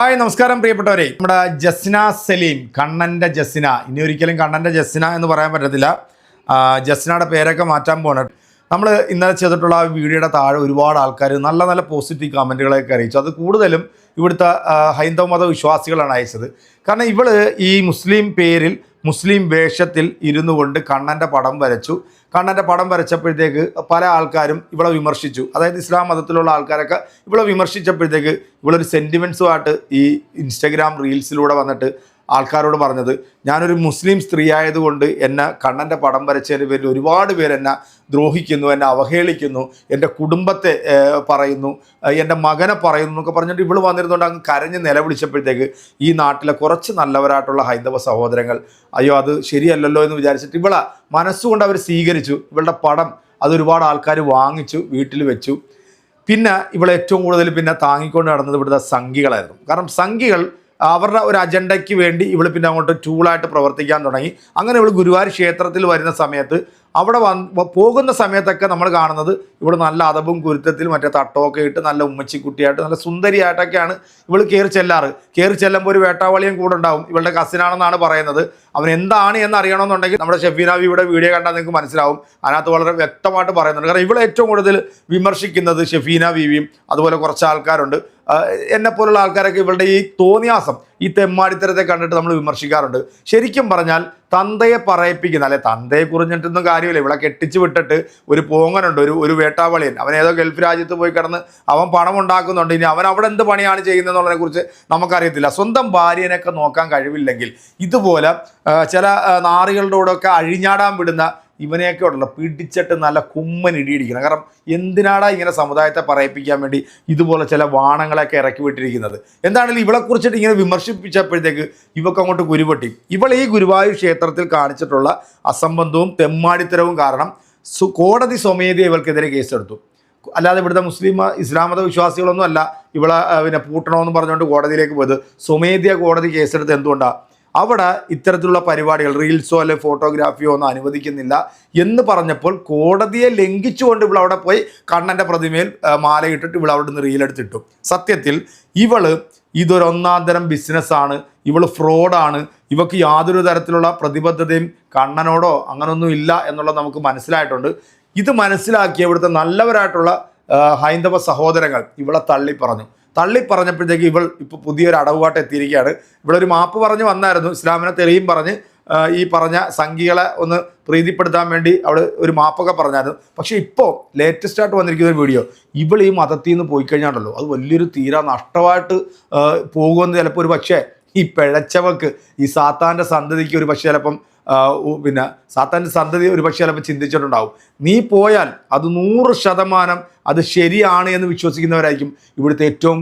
Hi നമസ്കാരം പ്രിയപ്പെട്ടവരെ. നമ്മുടെ ജസ്ന സലീം കണ്ണന്റെ ജസ്ന. ഇനി ഒരിക്കലും കണ്ണന്റെ ജസ്ന എന്ന് പറയാൻ പറ്റത്തില്ല. ജസ്നയുടെ പേരൊക്കെ മാറ്റാൻ പോകണം നമ്മൾ ഇന്നലെ ചെയ്തിട്ടുള്ള ആ വീഡിയോയുടെ താഴെ ഒരുപാട് ആൾക്കാർ നല്ല നല്ല പോസിറ്റീവ് കമന്റുകളൊക്കെ അറിയിച്ചു. അത് കൂടുതലും ഇവിടുത്തെ ഹൈന്ദവ മത വിശ്വാസികളാണ് അയച്ചത്. കാരണം ഇവൾ ഈ മുസ്ലിം പേരിൽ മുസ്ലിം വേഷത്തിൽ ഇരുന്നു കൊണ്ട് കണ്ണന്റെ പടം വരച്ചു. കണ്ണന്റെ പടം വരച്ചപ്പോഴത്തേക്ക് പല ആൾക്കാരും ഇവളെ വിമർശിച്ചു. അതായത് ഇസ്ലാം മതത്തിലുള്ള ആൾക്കാരൊക്കെ ഇവളെ വിമർശിച്ചപ്പോഴത്തേക്ക് ഇവളൊരു സെന്റിമെൻസുമായിട്ട് ഈ ഇൻസ്റ്റഗ്രാം റീൽസിലൂടെ വന്നിട്ട് ആൾക്കാരോട് പറഞ്ഞത് ഞാനൊരു മുസ്ലിം സ്ത്രീ ആയതുകൊണ്ട് എന്നെ കണ്ണന്റെ പടം വരച്ചതിന് പേരിൽ ഒരുപാട് പേര് എന്നെ ദ്രോഹിക്കുന്നു എന്നെ അവഹേളിക്കുന്നു എന്റെ കുടുംബത്തെ പറയുന്നു എന്റെ മകനെ പറയുന്നു എന്നൊക്കെ പറഞ്ഞിട്ട് ഇവൾ വന്നിരുന്നുകൊണ്ട് അങ്ങ് കരഞ്ഞ് നിലവിളിച്ചപ്പോഴത്തേക്ക് ഈ നാട്ടിലെ കുറച്ച് നല്ലവരായിട്ടുള്ള ഹൈന്ദവ സഹോദരങ്ങൾ അയ്യോ അത് ശരിയല്ലല്ലോ എന്ന് വിചാരിച്ചിട്ട് ഇവളെ മനസ്സുകൊണ്ട് അവർ സ്വീകരിച്ചു ഇവളുടെ പടം അതൊരുപാട് ആൾക്കാർ വാങ്ങിച്ചു വീട്ടിൽ വെച്ചു. പിന്നെ ഇവളെ ഏറ്റവും കൂടുതൽ പിന്നെ താങ്ങിക്കൊണ്ട് നടന്നത് ഇവിടുത്തെ സംഘികളായിരുന്നു. കാരണം സംഘികൾ അവരുടെ ഒരു അജണ്ടയ്ക്ക് വേണ്ടി ഇവൾ പിന്നെ അങ്ങോട്ട് ടൂളായിട്ട് പ്രവർത്തിക്കാൻ തുടങ്ങി. അങ്ങനെ ഇവൾ ഗുരുവായൂർ ക്ഷേത്രത്തിൽ വരുന്ന സമയത്ത് അവിടെ വന്ന് പോകുന്ന സമയത്തൊക്കെ നമ്മൾ കാണുന്നത് ഇവിടെ നല്ല അതവും കുരുത്തത്തിൽ മറ്റേ തട്ടമൊക്കെ ഇട്ട് നല്ല ഉമ്മച്ചിക്കുട്ടിയായിട്ട് നല്ല സുന്ദരിയായിട്ടൊക്കെയാണ് ഇവൾ കയറി ചെല്ലാറ്. കയറി ചെല്ലുമ്പോൾ ഒരു വേട്ടാവളിയും കൂടെ ഉണ്ടാവും. ഇവളുടെ കസിനാണെന്നാണ് പറയുന്നത്. അവൻ എന്താണ് എന്ന് അറിയണമെന്നുണ്ടെങ്കിൽ നമ്മുടെ ഷെഫീന ഇവിടെ വീഡിയോ കണ്ടാൽ നിങ്ങൾക്ക് മനസ്സിലാവും. അതിനകത്ത് വളരെ വ്യക്തമായിട്ട് പറയുന്നുണ്ട്. കാരണം ഇവളെ ഏറ്റവും കൂടുതൽ വിമർശിക്കുന്നത് ഷെഫീന ബീവിയും അതുപോലെ കുറച്ച് ആൾക്കാരുണ്ട്. എന്നെ പോലുള്ള ആൾക്കാരൊക്കെ ഇവളുടെ ഈ തോന്നിയാസം ഈ തെമ്മാടിത്തരത്തെ കണ്ടിട്ട് നമ്മൾ വിമർശിക്കാറുണ്ട്. ശരിക്കും പറഞ്ഞാൽ തന്തയെ പറയിപ്പിക്കുന്ന അല്ലെ തന്തയെ കുറിഞ്ഞിട്ടൊന്നും കാര്യമില്ല. ഇവിടെ കെട്ടിച്ചു വിട്ടിട്ട് ഒരു പോങ്ങനുണ്ട് ഒരു ഒരു വേട്ടാവളിയൻ. അവൻ ഏതോ ഗൾഫ് രാജ്യത്ത് പോയി കിടന്ന് അവൻ പണം ഉണ്ടാക്കുന്നുണ്ട്. ഇനി അവൻ അവിടെ എന്ത് പണിയാണ് ചെയ്യുന്നതെന്നുള്ളതിനെ കുറിച്ച് നമുക്കറിയത്തില്ല. സ്വന്തം ഭാര്യനെയൊക്കെ നോക്കാൻ കഴിവില്ലെങ്കിൽ ഇതുപോലെ ചില നാറികളുടെ കൂടെയൊക്കെ അഴിഞ്ഞാടാൻ വിടുന്ന ഇവനെയൊക്കെ ഉണ്ടല്ലോ പിടിച്ചിട്ട് നല്ല കുമ്മൻ ഇടിയിടിക്കണം. കാരണം എന്തിനാടാ ഇങ്ങനെ സമുദായത്തെ പറയിപ്പിക്കാൻ വേണ്ടി ഇതുപോലെ ചില വാണങ്ങളൊക്കെ ഇറക്കി വിട്ടിരിക്കുന്നത്? എന്താണെങ്കിലും ഇവളെ കുറിച്ചിട്ട് ഇങ്ങനെ വിമർശിപ്പിച്ചപ്പോഴത്തേക്ക് ഇവക്ക് അങ്ങോട്ട് ഗുരുപൊട്ടി ഇവൾ ഈ ഗുരുവായൂർ ക്ഷേത്രത്തിൽ കാണിച്ചിട്ടുള്ള അസംബന്ധവും തെമ്മാടിത്തരവും കാരണം കോടതി സ്വമേധയെ ഇവൾക്കെതിരെ കേസെടുത്തു. അല്ലാതെ ഇവിടുത്തെ മുസ്ലിം ഇസ്ലാം മത വിശ്വാസികളൊന്നും അല്ല ഇവളെ പിന്നെ പൂട്ടണമെന്ന് പറഞ്ഞുകൊണ്ട് കോടതിയിലേക്ക് പോയത്. സ്വമേധ്യ കോടതി കേസെടുത്ത് എന്തുകൊണ്ടാണ് അവിടെ ഇത്തരത്തിലുള്ള പരിപാടികൾ റീൽസോ അല്ലെ ഫോട്ടോഗ്രാഫിയോ ഒന്നും അനുവദിക്കുന്നില്ല എന്ന് പറഞ്ഞപ്പോൾ കോടതിയെ ലംഘിച്ചുകൊണ്ട് ഇവൾ അവിടെ പോയി കണ്ണന്റെ പ്രതിമയിൽ മാലയിട്ടിട്ട് ഇവൾ അവിടെ നിന്ന് റീലെടുത്തിട്ടു സത്യത്തിൽ ഇവൾ ഇതൊരൊന്നാം തരം ബിസിനസ്സാണ് ഇവൾ ഫ്രോഡാണ് ഇവക്ക് യാതൊരു തരത്തിലുള്ള പ്രതിബദ്ധതയും കണ്ണനോടോ അങ്ങനൊന്നും ഇല്ല എന്നുള്ളത് നമുക്ക് മനസ്സിലായിട്ടുണ്ട്. ഇത് മനസ്സിലാക്കിയ ഇവിടുത്തെ നല്ലവരായിട്ടുള്ള ഹൈന്ദവ സഹോദരങ്ങൾ ഇവളെ തള്ളി പറഞ്ഞു തള്ളി പറഞ്ഞപ്പോഴത്തേക്ക് ഇവൾ ഇപ്പോൾ പുതിയൊരു അടവുപാട്ട് എത്തിയിരിക്കുകയാണ്. ഇവളൊരു മാപ്പ് പറഞ്ഞ് വന്നായിരുന്നു. ഇസ്ലാമിനെ തെളിയും പറഞ്ഞ് ഈ പറഞ്ഞ സംഖ്യകളെ ഒന്ന് പ്രീതിപ്പെടുത്താൻ വേണ്ടി അവൾ ഒരു മാപ്പൊക്കെ പറഞ്ഞായിരുന്നു. പക്ഷേ ഇപ്പോൾ ലേറ്റസ്റ്റ് ആയിട്ട് വന്നിരിക്കുന്ന ഒരു വീഡിയോ. ഇവൾ ഈ മതത്തിൽ നിന്ന് പോയി കഴിഞ്ഞാണ്ടല്ലോ അത് വലിയൊരു തീരാ നഷ്ടമായിട്ട് പോകുമെന്ന് ചിലപ്പോൾ ഒരു പക്ഷേ ഈ പിഴച്ചവക്ക് ഈ സാത്താന്റെ സന്തതിക്ക് ഒരു പക്ഷേ ചിലപ്പം പിന്നെ സാത്താന്റെ സന്തതി ഒരു പക്ഷേ ചിലപ്പോൾ ചിന്തിച്ചിട്ടുണ്ടാവും. നീ പോയാൽ അത് നൂറ് ശതമാനം അത് ശരിയാണ് എന്ന് വിശ്വസിക്കുന്നവരായിരിക്കും ഇവിടുത്തെ ഏറ്റവും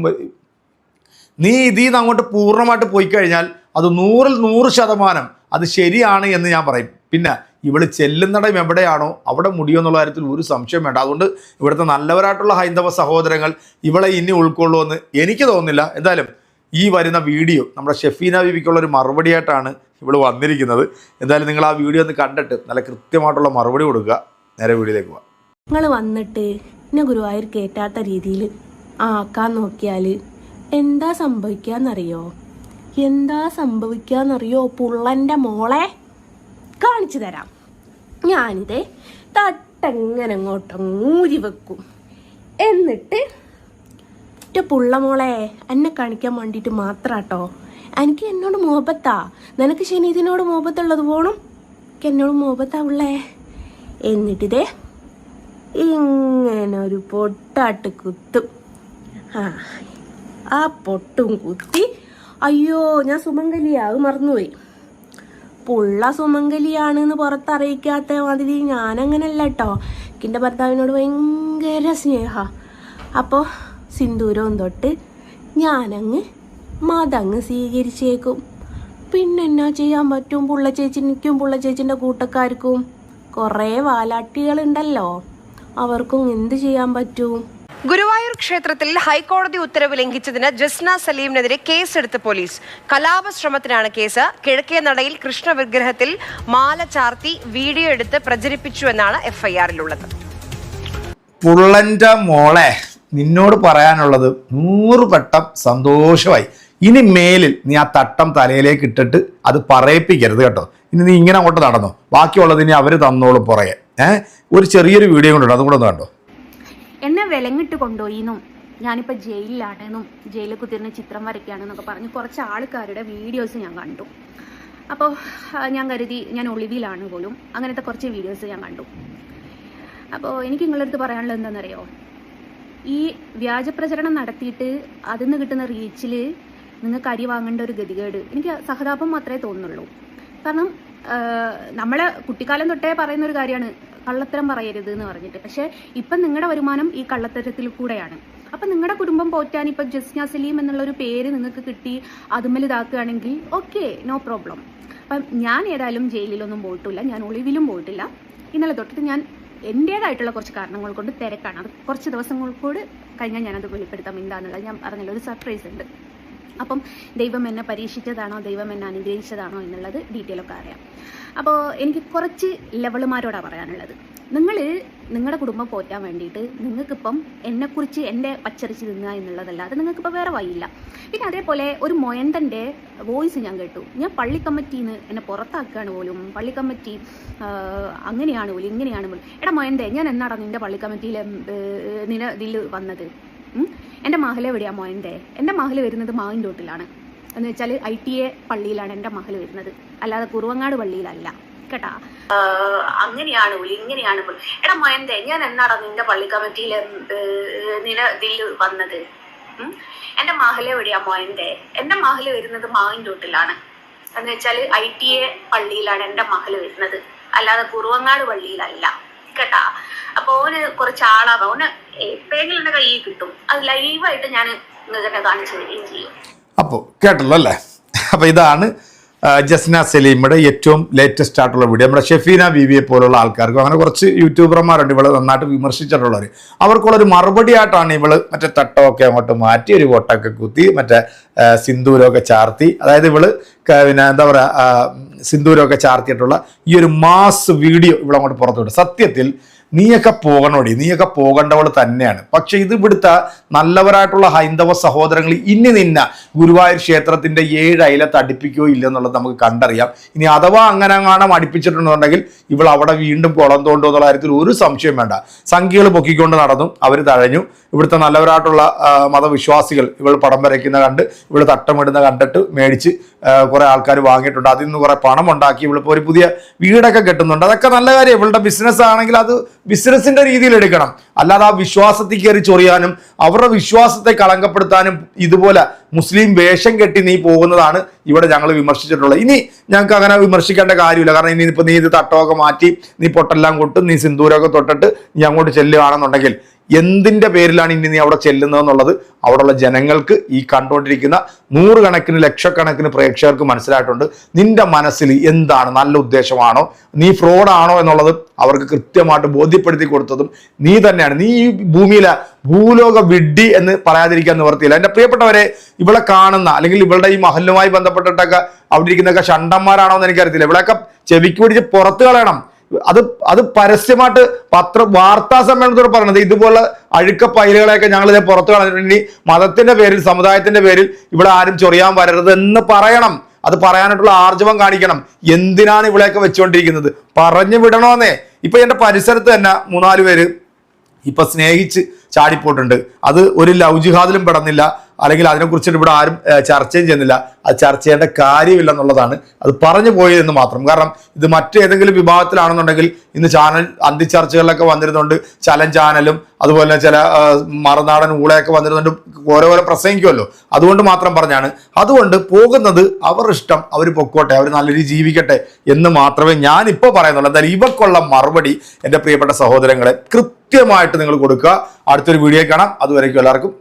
നീ ഇതിൽ നിന്ന് അങ്ങോട്ട് പൂർണമായിട്ട് പോയി കഴിഞ്ഞാൽ അത് നൂറിൽ നൂറ് ശതമാനം അത് ശരിയാണ് എന്ന് ഞാൻ പറയും. പിന്നെ ഇവൾ ചെല്ലുന്നിടം എവിടെയാണോ അവിടെ മുടിയോ എന്നുള്ള കാര്യത്തിൽ ഒരു സംശയം വേണ്ട. അതുകൊണ്ട് ഇവിടുത്തെ നല്ലവരായിട്ടുള്ള ഹൈന്ദവ സഹോദരങ്ങൾ ഇവളെ ഇനി ഉൾക്കൊള്ളുമെന്ന് എനിക്ക് തോന്നുന്നില്ല. എന്തായാലും ഈ വരുന്ന വീഡിയോ നമ്മുടെ ഷെഫീന ബീവിക്കുള്ള ഒരു മറുപടിയായിട്ടാണ് ഇവൾ വന്നിരിക്കുന്നത്. എന്തായാലും നിങ്ങൾ ആ വീഡിയോ ഒന്ന് കണ്ടിട്ട് നല്ല കൃത്യമായിട്ടുള്ള മറുപടി കൊടുക്കുക. നേരെ വീഡിയോയിലേക്ക് പോവാം. നിങ്ങൾ വന്നിട്ട് എന്നെ ഗുരുവായൂർ കേറ്റാത്ത രീതിയിൽ ആക്കാൻ നോക്കിയാൽ എന്താ സംഭവിക്കാന്നറിയോ? എന്താ സംഭവിക്കാന്നറിയോ പുള്ളന്റെ മോളെ? കാണിച്ചു തരാം. ഞാനിതേ തട്ടെങ്ങനെ അങ്ങോട്ടും ഊരി വെക്കും. എന്നിട്ട് പുള്ള മോളെ എന്നെ കാണിക്കാൻ വേണ്ടിയിട്ട് മാത്രാട്ടോ? എനിക്ക് എന്നോട് മോഹബത്താ. നിനക്ക് ശനീതിനോട് മോഹബത്തുള്ളത് പോണം? എനിക്ക് എന്നോട് മോഹബത്താ ഉള്ളേ. എന്നിട്ടിതേ ഇങ്ങനെ ഒരു പൊട്ടാട്ട് കുത്തും. ആ ആ പൊട്ടും കുത്തി. അയ്യോ ഞാൻ സുമംഗലിയാ അത് മറന്നുപോയി. പുള്ള സുമംഗലിയാണെന്ന് പുറത്തറിയിക്കാത്ത മാതിരി ഞാനങ്ങനല്ല കേട്ടോ എന്റെ ഭർത്താവിനോട് ഭയങ്കര സ്നേഹ. അപ്പോൾ സിന്ദൂരവും തൊട്ട് ഞാനങ്ങ് മതങ്ങ് സ്വീകരിച്ചേക്കും. പിന്നെ എന്നാ ചെയ്യാൻ പറ്റും പുള്ള ചേച്ചിക്കും പുള്ള ചേച്ചിന്റെ കൂട്ടക്കാർക്കും. കുറേ വാലാട്ടികളുണ്ടല്ലോ. അവർക്കും എന്ത് ചെയ്യാൻ പറ്റും? ഗുരുവായൂർ ക്ഷേത്രത്തിൽ ഹൈക്കോടതി ഉത്തരവ് ലംഘിച്ചതിന് ജസ്ന സലീമിനെതിരെ കേസെടുത്ത് പോലീസ്. കലാപശ്രമത്തിനാണ് കേസ്. കിഴക്കേ നടയിൽ കൃഷ്ണ വിഗ്രഹത്തിൽ മാല ചാർത്തി വീഡിയോ എടുത്ത് പ്രചരിപ്പിച്ചു എന്നാണ് എഫ്ഐആറിലുള്ളത്. പുള്ളന്റെ മോളെ നിന്നോട് പറയാനുള്ളത് നൂറ് വട്ടം സന്തോഷമായി. ഇനി മേലിൽ നീ ആ തട്ടം തലയിലേക്ക് ഇട്ടിട്ട് അത് പറയിപ്പിക്കരുത് കേട്ടോ. ഇനി നീ ഇങ്ങനെ അങ്ങോട്ട് നടന്നോ. ബാക്കിയുള്ളത് ഇനി അവർ തന്നോളും പുറകെ. ഏഹ് ഒരു ചെറിയൊരു വീഡിയോ കൊണ്ടുണ്ട് അതും കൂടെ ഒന്ന് കണ്ടോ? എന്നെ വിലങ്ങിട്ട് കൊണ്ടുപോയിന്നും. ഞാനിപ്പോൾ ജയിലിലാണെന്നും ജയിലിൽ കുത്തിരുന്ന ചിത്രം വരയ്ക്കുകയാണെന്നൊക്കെ പറഞ്ഞ് കുറച്ച് ആൾക്കാരുടെ വീഡിയോസ് ഞാൻ കണ്ടു. അപ്പോൾ ഞാൻ കരുതി ഞാൻ ഒളിവിലാണ് പോലും. അങ്ങനത്തെ കുറച്ച് വീഡിയോസ് ഞാൻ കണ്ടു. അപ്പോൾ എനിക്ക് നിങ്ങളുടെ അടുത്ത് പറയാനുള്ളത് എന്താണെന്നറിയോ? ഈ വ്യാജപ്രചരണം നടത്തിയിട്ട് അതിൽ നിന്ന് കിട്ടുന്ന റീച്ചിൽ നിങ്ങൾക്ക് അരി വാങ്ങേണ്ട ഒരു ഗതികേട്. എനിക്ക് സഹതാപം മാത്രമേ തോന്നുന്നുള്ളൂ. കാരണം നമ്മളെ കുട്ടിക്കാലം തൊട്ടേ പറയുന്ന ഒരു കാര്യമാണ് കള്ളത്തരം പറയരുത് എന്ന് പറഞ്ഞിട്ട്. പക്ഷേ ഇപ്പം നിങ്ങളുടെ വരുമാനം ഈ കള്ളത്തരത്തിൽ കൂടെയാണ്. അപ്പം നിങ്ങളുടെ കുടുംബം പോറ്റാൻ ഇപ്പം ജസ്ന സലീം എന്നുള്ള ഒരു പേര് നിങ്ങൾക്ക് കിട്ടി അതുമ്മൽ ഇതാക്കുകയാണെങ്കിൽ ഓക്കെ നോ പ്രോബ്ലം. അപ്പം ഞാൻ ഏതായാലും ജയിലിലൊന്നും പോയിട്ടില്ല ഞാൻ ഒളിവിലും പോയിട്ടില്ല. ഇന്നലെ തൊട്ടിട്ട് ഞാൻ എന്റേതായിട്ടുള്ള കുറച്ച് കാരണങ്ങൾ കൊണ്ട് തിരക്കാണ്. അത് കുറച്ച് ദിവസങ്ങൾ കൂടി കഴിഞ്ഞാൽ ഞാനത് വെളിപ്പെടുത്താം എന്താണെന്നുള്ളത് ഞാൻ പറഞ്ഞല്ലോ ഒരു സർപ്രൈസ് ഉണ്ട്. അപ്പം ദൈവം എന്നെ പരീക്ഷിച്ചതാണോ ദൈവം എന്നെ അനുഗ്രഹിച്ചതാണോ എന്നുള്ളത് ഡീറ്റെയിൽ ഒക്കെ അറിയാം. അപ്പോൾ എനിക്ക് കുറച്ച് ലെവളുമാരോടാണ് പറയാനുള്ളത്. നിങ്ങൾ നിങ്ങളുടെ കുടുംബം പോറ്റാൻ വേണ്ടിയിട്ട് നിങ്ങൾക്കിപ്പം എന്നെക്കുറിച്ച് എന്റെ പച്ചരിച്ച് തിന്നുക എന്നുള്ളതല്ലാതെ നിങ്ങൾക്കിപ്പോൾ വേറെ വഴിയില്ല. പിന്നെ അതേപോലെ ഒരു മൊയന്തന്റെ വോയിസ് ഞാൻ കേട്ടു. ഞാൻ പള്ളി കമ്മിറ്റിയിൽ നിന്ന് എന്നെ പുറത്താക്കുകയാണ് പോലും പള്ളി കമ്മിറ്റി അങ്ങനെയാണ് പോലും ഇങ്ങനെയാണ് പോലും. എടാ മൊയന്തേ ഞാൻ എന്നാടാ നിന്റെ പള്ളി കമ്മിറ്റിയിൽ നിന ഇതിൽ വന്നത്? എന്റെ മഹൽ എവിടെയാണ് മോയന്റെ എന്റെ മഹൽ വരുന്നത് മാവിൻതോട്ടിലാണ് എന്ന് വെച്ചാൽ ഐ ടി എ പള്ളിയിലാണ് എന്റെ മഹൽ വരുന്നത്. അല്ലാതെ കുറുവങ്ങാട് പള്ളിയിലല്ല. കേട്ടാ? അങ്ങനെയാണ് പോലും ഇങ്ങനെയാണ് പോലും എടാ മോയന്റെ ഞാൻ എന്നാടാ നിന്റെ പള്ളി കമ്മിറ്റിയിൽ നില ഇതിൽ വന്നത്? എന്റെ മഹൽ എവിടെയാ മോയന്റെ എന്റെ മഹൽ വരുന്നത് മാവിൻതോട്ടിലാണ് എന്ന് വെച്ചാൽ ഐ ടി എ പള്ളിയിലാണ് എന്റെ മഹൽ വരുന്നത്. അല്ലാതെ കുറുവങ്ങാട് പള്ളിയിലല്ല. കേട്ടാ? അപ്പൊ ഓന് കുറച്ച് ആളാവാ ഓന് എപ്പോഴെങ്കിലും എന്റെ കയ്യിൽ കിട്ടും. അത് ലൈവായിട്ട് ഞാൻ നിങ്ങൾക്ക് കാണിച്ചു തരികയും ചെയ്യും. അപ്പോൾ കേട്ടല്ലോ അല്ലേ? അപ്പോൾ ഇതാണ് ജസ്ന സലീമിയുടെ ഏറ്റവും ലേറ്റസ്റ്റ് ആയിട്ടുള്ള വീഡിയോ നമ്മുടെ ഷെഫീന ബീവിയെ പോലുള്ള ആൾക്കാർക്കും അങ്ങനെ കുറച്ച് യൂട്യൂബർമാരുണ്ട് ഇവൾ നന്നായിട്ട് വിമർശിച്ചിട്ടുള്ളവർ അവർക്കുള്ളൊരു മറുപടി ആയിട്ടാണ് ഇവൾ മറ്റേ തട്ടമൊക്കെ അങ്ങോട്ട് മാറ്റി ഒരു കൊട്ടൊക്കെ കുത്തി മറ്റേ സിന്ദൂരമൊക്കെ ചാർത്തി. അതായത് ഇവൾ പിന്നെ എന്താ പറയുക സിന്ദൂരമൊക്കെ ചാർത്തിയിട്ടുള്ള ഈ ഒരു മാസ് വീഡിയോ ഇവളങ്ങോട്ട് പുറത്തുവിട്ടു സത്യത്തിൽ നീയൊക്കെ പോകണോടി നീയൊക്കെ പോകേണ്ടവൾ തന്നെയാണ്. പക്ഷെ ഇത് ഇവിടുത്തെ നല്ലവരായിട്ടുള്ള ഹൈന്ദവ സഹോദരങ്ങൾ ഇനി നിന്ന ഗുരുവായൂർ ക്ഷേത്രത്തിന്റെ ഏഴ് അയില അടുപ്പിക്കുകയോ ഇല്ലെന്നുള്ളത് നമുക്ക് കണ്ടറിയാം. ഇനി അഥവാ അങ്ങനെ കാണാൻ അടുപ്പിച്ചിട്ടുണ്ടെന്നുണ്ടെങ്കിൽ ഇവൾ അവിടെ വീണ്ടും കുളം തോണ്ടോ എന്നുള്ള കാര്യത്തിൽ ഒരു സംശയം വേണ്ട. സംഖ്യകൾ പൊക്കിക്കൊണ്ട് നടന്നു അവർ തഴഞ്ഞു. ഇവിടുത്തെ നല്ലവരായിട്ടുള്ള മതവിശ്വാസികൾ ഇവൾ പടം വരയ്ക്കുന്ന കണ്ട് ഇവൾ തട്ടമിടുന്ന കണ്ടിട്ട് മേടിച്ച് കുറെ ആൾക്കാർ വാങ്ങിയിട്ടുണ്ട്. അതിൽ നിന്ന് കുറെ പണം ഉണ്ടാക്കി ഇവളിപ്പോൾ ഒരു പുതിയ വീടൊക്കെ കെട്ടുന്നുണ്ട്. അതൊക്കെ നല്ല കാര്യം. ഇവളുടെ ബിസിനസ് ആണെങ്കിൽ അത് ബിസിനസിന്റെ രീതിയിൽ എടുക്കണം. അല്ലാതെ ആ വിശ്വാസത്തിൽ കയറി ചൊറിയാനും അവരുടെ വിശ്വാസത്തെ കളങ്കപ്പെടുത്താനും ഇതുപോലെ മുസ്ലിം വേഷം കെട്ടി നീ പോകുന്നതാണ് ഇവിടെ ഞങ്ങൾ വിമർശിച്ചിട്ടുള്ളത്. ഇനി ഞങ്ങൾക്ക് അങ്ങനെ വിമർശിക്കേണ്ട കാര്യമില്ല. കാരണം ഇനി ഇപ്പൊ നീ ഇത് തട്ടമൊക്കെ മാറ്റി നീ പൊട്ടെല്ലാം കൊട്ടും നീ സിന്ദൂരമൊക്കെ തൊട്ടിട്ട് നീ അങ്ങോട്ട് ചെല്ലുകയാണെന്നുണ്ടെങ്കിൽ എന്തിന്റെ പേരിലാണ് ഇനി നീ അവിടെ ചെല്ലുന്നതെന്നുള്ളത് അവിടെയുള്ള ജനങ്ങൾക്ക് ഈ കണ്ടുകൊണ്ടിരിക്കുന്ന നൂറുകണക്കിന് ലക്ഷക്കണക്കിന് പ്രേക്ഷകർക്ക് മനസ്സിലായിട്ടുണ്ട്. നിന്റെ മനസ്സിൽ എന്താണ് നല്ല ഉദ്ദേശമാണോ? നീ ഫ്രോഡാണോ എന്നുള്ളത് അവർക്ക് കൃത്യമായിട്ട് ബോധ്യപ്പെടുത്തി കൊടുത്തതും നീ തന്നെയാണ്. നീ ഈ ഭൂമിയിലെ ഭൂലോക വിഡ്ഢി എന്ന് പറയാതിരിക്കാൻ നിവർത്തിയില്ല. എന്റെ പ്രിയപ്പെട്ടവരെ ഇവിടെ കാണുന്ന അല്ലെങ്കിൽ ഇവളുടെ ഈ മഹലുമായി ബന്ധപ്പെട്ടിട്ടൊക്കെ അവിടെ ഇരിക്കുന്നൊക്കെ ഷണ്ടന്മാരാണോ എന്ന് എനിക്കറിയത്തില്ല. ഇവിടെയൊക്കെ ചെവിക്ക് പിടിച്ച് പുറത്ത് കളയണം. അത് അത് പരസ്യമായിട്ട് പത്ര വാർത്താ സമ്മേളനത്തോട് പറഞ്ഞത് ഇതുപോലെ അഴുക്ക പൈലുകളെയൊക്കെ ഞങ്ങൾ ഇതിനെ പുറത്തു കളഞ്ഞിട്ടുണ്ട്. മതത്തിന്റെ പേരിൽ സമുദായത്തിന്റെ പേരിൽ ഇവിടെ ആരും ചൊറിയാൻ വരരുത് എന്ന് പറയണം. അത് പറയാനായിട്ടുള്ള ആർജവം കാണിക്കണം. എന്തിനാണ് ഇവിടെയൊക്കെ വെച്ചുകൊണ്ടിരിക്കുന്നത്? പറഞ്ഞു വിടണമെന്നേ ഇപ്പൊ എന്റെ പരിസരത്ത് തന്നെ മൂന്നാൽ പേര് ഇപ്പൊ സ്നേഹിച്ച് ചാടിപ്പോയിട്ടുണ്ട്. അത് ഒരു ലൗജിഹാദിലും ജിഹാദിലും പെടുന്നില്ല. അല്ലെങ്കിൽ അതിനെക്കുറിച്ചിട്ട് ഇവിടെ ആരും ചർച്ച ചർച്ചയും ചെയ്യുന്നില്ല. അത് ചർച്ച ചെയ്യേണ്ട കാര്യമില്ല എന്നുള്ളതാണ്. അത് പറഞ്ഞു പോയതെന്ന് മാത്രം. കാരണം ഇത് മറ്റേതെങ്കിലും വിഭാഗത്തിലാണെന്നുണ്ടെങ്കിൽ ഇന്ന് ചാനൽ അന്തി ചർച്ചകളിലൊക്കെ വന്നിരുന്നുണ്ട് ചലൻ ചാനലും അതുപോലെ ചില മറുനാടൻ ഊളയൊക്കെ വന്നിരുന്നുണ്ട് ഓരോ പ്രസംഗിക്കുമല്ലോ. അതുകൊണ്ട് മാത്രം പറഞ്ഞാണ്. അതുകൊണ്ട് പോകുന്നത് അവർ ഇഷ്ടം അവർ പൊക്കോട്ടെ അവർ നല്ല രീതിയിൽ ജീവിക്കട്ടെ എന്ന് മാത്രമേ ഞാൻ ഇപ്പോൾ പറയുന്നുള്ളൂ. എന്തായാലും ഇവക്കുള്ള മറുപടി എന്റെ പ്രിയപ്പെട്ട സഹോദരങ്ങളെ കൃത്യമായിട്ട് നിങ്ങൾ കൊടുക്കുക. അടുത്തൊരു വീഡിയോ കാണാം. അതുവരേക്കും എല്ലാവർക്കും